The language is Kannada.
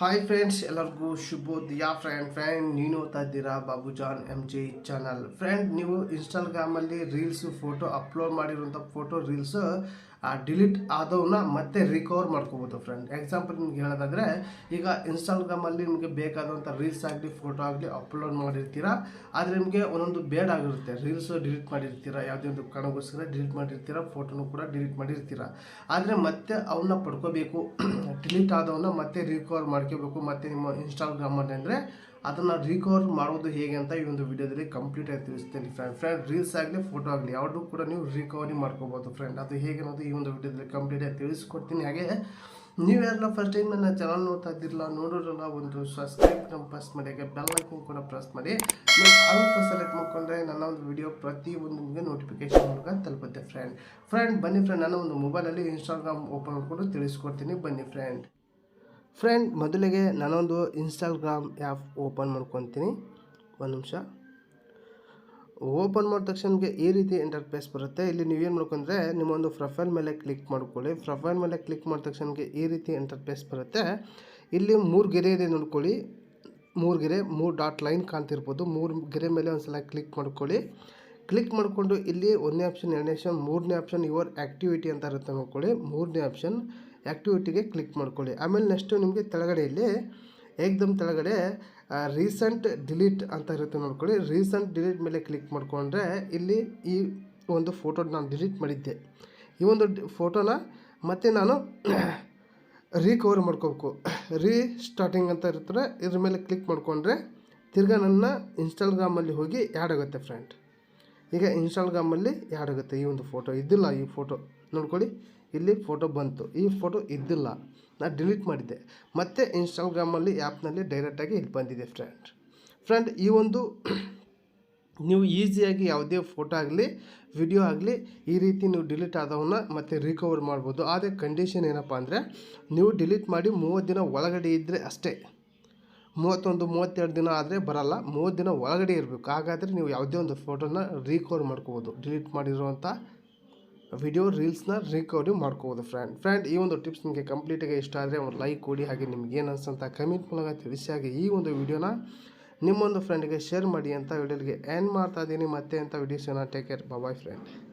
ಹಾಯ್ ಫ್ರೆಂಡ್ಸ್ ಎಲ್ಲರಿಗೂ ಶುಭೋದಯ. ಫ್ರೆಂಡ್ ಫ್ರೆಂಡ್ ನೀನು ಓದ್ತಾ ಇದ್ದೀರಾ? Babu John M G channel friend ನೀವು ಇನ್ಸ್ಟಾಗ್ರಾಮಲ್ಲಿ ರೀಲ್ಸು ಫೋಟೋ ಅಪ್ಲೋಡ್ ಮಾಡಿರುವಂಥ ಫೋಟೋ ರೀಲ್ಸ್ ಡಿಲೀಟ್ ಆದವನ್ನ ಮತ್ತೆ ರಿಕವರ್ ಮಾಡ್ಕೋಬೋದು ಫ್ರೆಂಡ್ ಎಕ್ಸಾಂಪಲ್ ನಿಮ್ಗೆ ಹೇಳೋದಾದ್ರೆ, ಈಗ ಇನ್ಸ್ಟಾಗ್ರಾಮಲ್ಲಿ ನಿಮಗೆ ಬೇಕಾದಂಥ ರೀಲ್ಸ್ ಆಗಲಿ ಫೋಟೋ ಆಗಲಿ ಅಪ್ಲೋಡ್ ಮಾಡಿರ್ತೀರಾ? ಆದರೆ ನಿಮಗೆ ಒಂದೊಂದು ಬೇಡ ಆಗಿರುತ್ತೆ. ರೀಲ್ಸ್ ಡಿಲೀಟ್ ಮಾಡಿರ್ತೀರಾ? ಯಾವುದೇ ಒಂದು ಕಾರಣಕ್ಕೋಸ್ಕರ ಡಿಲೀಟ್ ಮಾಡಿರ್ತೀರಾ? ಫೋಟೋನು ಕೂಡ ಡಿಲೀಟ್ ಮಾಡಿರ್ತೀರಾ? ಆದರೆ ಮತ್ತೆ ಅವನ್ನ ಪಡ್ಕೋಬೇಕು ಡಿಲೀಟ್ ಆದವನ್ನ ಮತ್ತೆ ರಿಕವರ್ ಮಾಡ್ಕೋಬೇಕು. ಮತ್ತೆ ನಿಮ್ಮ ಇನ್ಸ್ಟಾಗ್ರಾಮಲ್ಲಿ ಅಂದರೆ ಅದನ್ನು ರಿಕವರ್ ಮಾಡೋದು ಹೇಗೆ ಅಂತ ಈ ಒಂದು ವಿಡಿಯೋದಲ್ಲಿ ಕಂಪ್ಲೀಟ್ ಆಗಿ ತಿಳಿಸ್ತೀನಿ ಫ್ರೆಂಡ್ ಫ್ರೆಂಡ್ ರೀಲ್ಸ್ ಆಗಲಿ ಫೋಟೋ ಆಗಲಿ, ಯಾವುದೂ ಕೂಡ ನೀವು ರಿಕವರಿ ಮಾಡ್ಕೋಬೋದು ಫ್ರೆಂಡ್ ಅದು ಹೇಗೆ ಅನ್ನೋದು ಈ ಒಂದು ವಿಡಿಯೋದಲ್ಲಿ ಕಂಪ್ಲೀಟ್ ಆಗಿ ತಿಳಿಸ್ಕೊಡ್ತೀನಿ. ಹಾಗೆ ನೀವು ಯಾರೆಲ್ಲ ಫಸ್ಟ್ ಟೈಮ್ ನನ್ನ ಚಾನಲ್ ನೋಡ್ತಾ ಇದ್ದಿರಲ್ಲ ನೋಡೋರಲ್ಲ ಒಂದು ಸಬ್ಸ್ಕ್ರೈಬ್ ನಮ್ಮ ಪ್ರೆಸ್ ಮಾಡಿ, ಹಾಗೆ ಬೆಲ್ ಐಕನ್ ಕೂಡ ಪ್ರೆಸ್ ಮಾಡಿ ಆಲ್ ಸೆಲೆಕ್ಟ್ ಮಾಡ್ಕೊಂಡ್ರೆ ನನ್ನ ಒಂದು ವಿಡಿಯೋ ಒಂದು ನಿಮಗೆ ನೋಟಿಫಿಕೇಶನ್ ಮೂಲಕ ತಲುಪುತ್ತೆ ಫ್ರೆಂಡ್ ಫ್ರೆಂಡ್ ಬನ್ನಿ ಫ್ರೆಂಡ್ ನನ್ನ ಒಂದು ಮೊಬೈಲಲ್ಲಿ ಇನ್ಸ್ಟಾಗ್ರಾಮ್ ಓಪನ್ ಮಾಡಿಕೊಂಡು ತಿಳಿಸ್ಕೊಡ್ತೀನಿ. ಬನ್ನಿ ಫ್ರೆಂಡ್ ಫ್ರೆಂಡ್ ಮೊದಲಿಗೆ ನಾನೊಂದು ಇನ್ಸ್ಟಾಗ್ರಾಮ್ ಆ್ಯಪ್ ಓಪನ್ ಮಾಡ್ಕೊತೀನಿ. ಒಂದು ನಿಮಿಷ. ಓಪನ್ ಮಾಡಿದ ತಕ್ಷಣಕ್ಕೆ ಈ ರೀತಿ ಇಂಟರ್ಫೇಸ್ ಬರುತ್ತೆ. ಇಲ್ಲಿ ನೀವೇನು ಮಾಡ್ಕೊಂಡ್ರೆ ನಿಮ್ಮೊಂದು ಪ್ರೊಫೈಲ್ ಮೇಲೆ ಕ್ಲಿಕ್ ಮಾಡ್ಕೊಳ್ಳಿ. ಪ್ರೊಫೈಲ್ ಮೇಲೆ ಕ್ಲಿಕ್ ಮಾಡಿದ ತಕ್ಷಣಕ್ಕೆ ಈ ರೀತಿ ಇಂಟರ್ಫೇಸ್ ಬರುತ್ತೆ. ಇಲ್ಲಿ ಮೂರು ಗೆರೆ ಇದೆ ನೋಡ್ಕೊಳ್ಳಿ. ಮೂರು ಗೆರೆ, ಮೂರು ಡಾಟ್ ಲೈನ್ ಕಾಣ್ತಿರ್ಬೋದು. ಮೂರು ಗೆರೆ ಮೇಲೆ ಒಂದು ಸಲ ಕ್ಲಿಕ್ ಮಾಡ್ಕೊಳ್ಳಿ. ಕ್ಲಿಕ್ ಮಾಡಿಕೊಂಡು ಇಲ್ಲಿ ಒಂದನೇ ಆಪ್ಷನ್ ಎರಡನೇ ಆಪ್ಷನ್ ಮೂರನೇ ಆಪ್ಷನ್ ಯುವರ್ ಆ್ಯಕ್ಟಿವಿಟಿ ಅಂತ ಇರುತ್ತೆ ನೋಡ್ಕೊಳ್ಳಿ. ಮೂರನೇ ಆಪ್ಷನ್ ಆ್ಯಕ್ಟಿವಿಟಿಗೆ ಕ್ಲಿಕ್ ಮಾಡ್ಕೊಳ್ಳಿ. ಆಮೇಲೆ ನೆಕ್ಸ್ಟು ನಿಮಗೆ ಕೆಳಗಡೆ ಇಲ್ಲಿ ಏಕ್ದಮ್ ತೆಳಗಡೆ ರೀಸೆಂಟ್ ಡಿಲೀಟ್ ಅಂತ ಇರುತ್ತೆ ನೋಡ್ಕೊಳ್ಳಿ. ರೀಸೆಂಟ್ ಡಿಲೀಟ್ ಮೇಲೆ ಕ್ಲಿಕ್ ಮಾಡಿಕೊಂಡ್ರೆ ಇಲ್ಲಿ ಈ ಒಂದು ಫೋಟೋ ನಾನು ಡಿಲೀಟ್ ಮಾಡಿದ್ದೆ. ಈ ಒಂದು ಫೋಟೋನ ಮತ್ತೆ ನಾನು ರೀಕವರ್ ಮಾಡ್ಕೋಬೇಕು. ರೀ ಸ್ಟಾರ್ಟಿಂಗ್ ಅಂತ ಇರ್ತಾರೆ, ಇದ್ರ ಮೇಲೆ ಕ್ಲಿಕ್ ಮಾಡಿಕೊಂಡ್ರೆ ತಿರ್ಗಾ ನನ್ನ ಇನ್ಸ್ಟಾಗ್ರಾಮಲ್ಲಿ ಹೋಗಿ ಆ್ಯಡ್ ಆಗುತ್ತೆ ಫ್ರೆಂಡ್ ಈಗ ಇನ್ಸ್ಟಾಗ್ರಾಮಲ್ಲಿ ಯಾರಾಗುತ್ತೆ ಈ ಒಂದು ಫೋಟೋ ಇದ್ದಿಲ್ಲ ಈ ಫೋಟೋ ನೋಡ್ಕೊಳ್ಳಿ. ಇಲ್ಲಿ ಫೋಟೋ ಬಂತು. ಈ ಫೋಟೋ ಇದ್ದಿಲ್ಲ. ನಾನು ಡಿಲೀಟ್ ಮಾಡಿದ್ದೆ. ಮತ್ತೆ ಇನ್ಸ್ಟಾಗ್ರಾಮಲ್ಲಿ ಆ್ಯಪ್ನಲ್ಲಿ ಡೈರೆಕ್ಟಾಗಿ ಇಲ್ಲಿ ಬಂದಿದೆ ಫ್ರೆಂಡ್ ಫ್ರೆಂಡ್ ಈ ಒಂದು ನೀವು ಈಸಿಯಾಗಿ ಯಾವುದೇ ಫೋಟೋ ಆಗಲಿ ವಿಡಿಯೋ ಆಗಲಿ, ಈ ರೀತಿ ನೀವು ಡಿಲೀಟ್ ಆದವನ್ನ ಮತ್ತೆ ರಿಕವರ್ ಮಾಡ್ಬೋದು. ಆದರೆ ಕಂಡೀಷನ್ ಏನಪ್ಪ ಅಂದರೆ, ನೀವು ಡಿಲೀಟ್ ಮಾಡಿ ಮೂವತ್ತು ದಿನ ಒಳಗಡೆ ಇದ್ದರೆ ಅಷ್ಟೇ. ಮೂವತ್ತೊಂದು, ಮೂವತ್ತೆರಡು ದಿನ ಆದರೆ ಬರಲ್ಲ. ಮೂವತ್ತು ದಿನ ಒಳಗಡೆ ಇರಬೇಕು. ಹಾಗಾದರೆ ನೀವು ಯಾವುದೇ ಒಂದು ಫೋಟೋನ ರೀಕವರ್ ಮಾಡ್ಕೋಬೋದು. ಡಿಲೀಟ್ ಮಾಡಿರುವಂಥ ವಿಡಿಯೋ ರೀಲ್ಸ್ನ ರಿಕವರಿ ಮಾಡ್ಕೋಬೋದು ಫ್ರೆಂಡ್ ಫ್ರೆಂಡ್ ಈ ಒಂದು ಟಿಪ್ಸ್ ನಿಮಗೆ ಕಂಪ್ಲೀಟಾಗಿ ಇಷ್ಟ ಆದರೆ ಒಂದು ಲೈಕ್ ಕೊಡಿ. ಹಾಗೆ ನಿಮ್ಗೆ ಏನು ಅನ್ಸಂತ ಕಮೆಂಟ್ ಮೂಲಕ ತಿಳಿಸಿ. ಹಾಗೆ ಈ ಒಂದು ವಿಡಿಯೋನ ನಿಮ್ಮೊಂದು ಫ್ರೆಂಡ್ಗೆ ಶೇರ್ ಮಾಡಿ ಅಂತ ವಿಡಿಯೋಗೆ ಏನು ಮಾಡ್ತಾ ಇದ್ದೀನಿ. ಮತ್ತೆ ಅಂತ ವಿಡಿಯೋಸ್ ಏನೋ ಟೇಕ್ ಕೇರ್ ಬಾಯ್ ಫ್ರೆಂಡ್